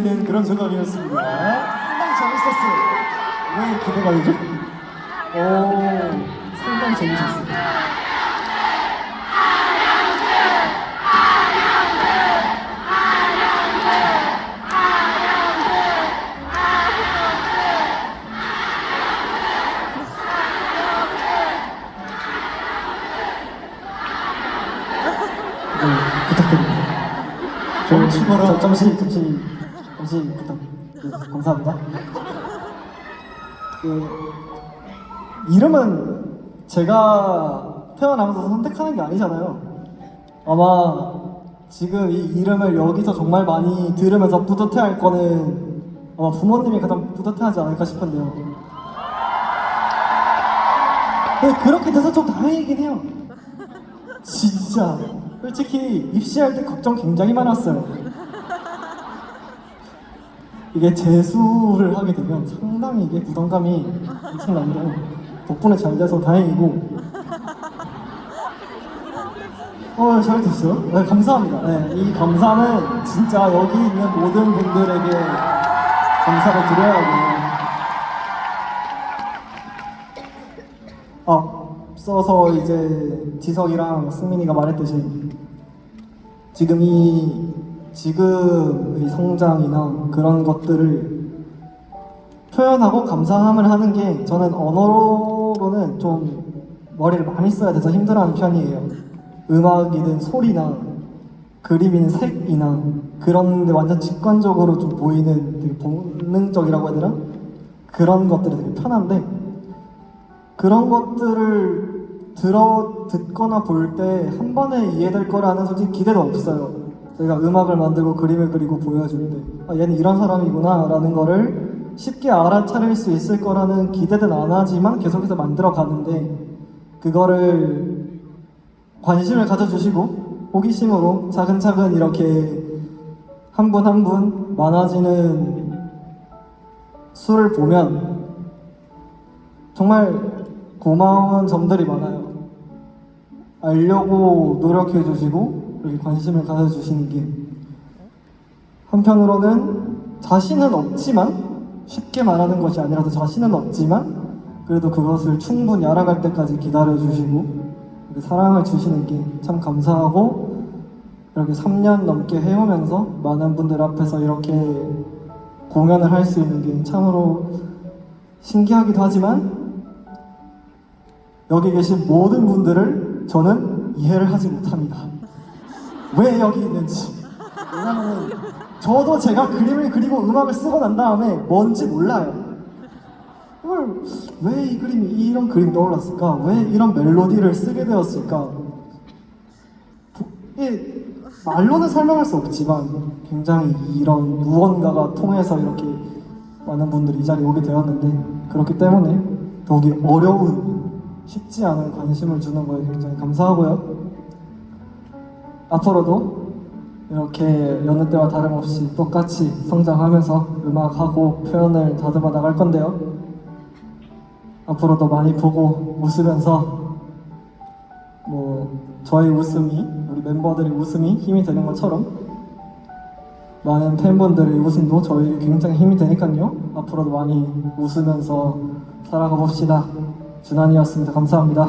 는 그런 소감이었습니다. 상당히 재밌었어요. 왜 기대가 되죠? 오, 상당히 재밌었어요. 네, 부탁드립니다. 저, 저, 잠시, 잠시, 잠시 부탁, 네, 감사합니다. 그, 이름은 제가 태어나면서 선택하는 게 아니잖아요. 아마 지금 이 이름을 여기서 정말 많이 들으면서 뿌듯해할 거는 아마 부모님이 가장 뿌듯해하지 않을까 싶은데요. 근데 그렇게 돼서 좀 다행이긴 해요. 진짜 솔직히 입시할 때 걱정 굉장히 많았어요. 이게 재수를 하게 되면 상당히 이게 부담감이 엄청난데 덕분에 잘 돼서 다행이고 어, 잘 됐어요? 네, 감사합니다. 네, 이 감사는 진짜 여기 있는 모든 분들에게 감사를 드려야 하고요. 앞서서 이제 지석이랑 승민이가 말했듯이 지금 이 지금의 성장이나 그런 것들을 표현하고 감사함을 하는 게 저는 언어로는 좀 머리를 많이 써야 돼서 힘들어하는 편이에요. 음악이든 소리나 그림이든 색이나 그런데 완전 직관적으로 좀 보이는 되게 본능적이라고 해야 되나? 그런 것들이 되게 편한데 그런 것들을 들어 듣거나 볼 때 한 번에 이해될 거라는 솔직히 기대도 없어요. 저희가 음악을 만들고 그림을 그리고 때, 아, 얘는 이런 사람이구나 라는 거를 쉽게 알아차릴 수 있을 거라는 기대는 안 하지만 계속해서 만들어 가는데, 그거를 관심을 가져주시고, 호기심으로 차근차근 이렇게 한 분 한 분 많아지는 수를 보면 정말 고마운 점들이 많아요. 알려고 노력해 주시고 이렇게 관심을 가져주시는 게 한편으로는 자신은 없지만 쉽게 말하는 것이 아니라서 자신은 없지만 그래도 그것을 충분히 알아갈 때까지 기다려 주시고 이렇게 사랑을 주시는 게 참 감사하고 이렇게 3년 넘게 해오면서 많은 분들 앞에서 이렇게 공연을 할 수 있는 게 참으로 신기하기도 하지만 여기 계신 모든 분들을 저는 이해를 하지 못합니다. 왜 여기 있는지. 왜냐면 저도 제가 그림을 그리고 음악을 쓰고 난 다음에 뭔지 몰라요. 이걸 왜 이 그림이 이런 그림 떠올랐을까? 왜 이런 멜로디를 쓰게 되었을까? 이게 말로는 설명할 수 없지만 굉장히 이런 무언가가 통해서 이렇게 많은 분들이 이 자리에 오게 되었는데 그렇기 때문에 더욱이 어려운 쉽지 않은 관심을 주는 거에 굉장히 감사하고요. 앞으로도 이렇게 여느 때와 다름없이 똑같이 성장하면서 음악하고 표현을 다듬어 나갈 건데요. 앞으로도 많이 보고 웃으면서 뭐 저의 웃음이 우리 멤버들의 웃음이 힘이 되는 것처럼 많은 팬분들의 웃음도 저에게 굉장히 힘이 되니까요. 앞으로도 많이 웃으면서 살아가 봅시다. 준환이었습니다. 감사합니다.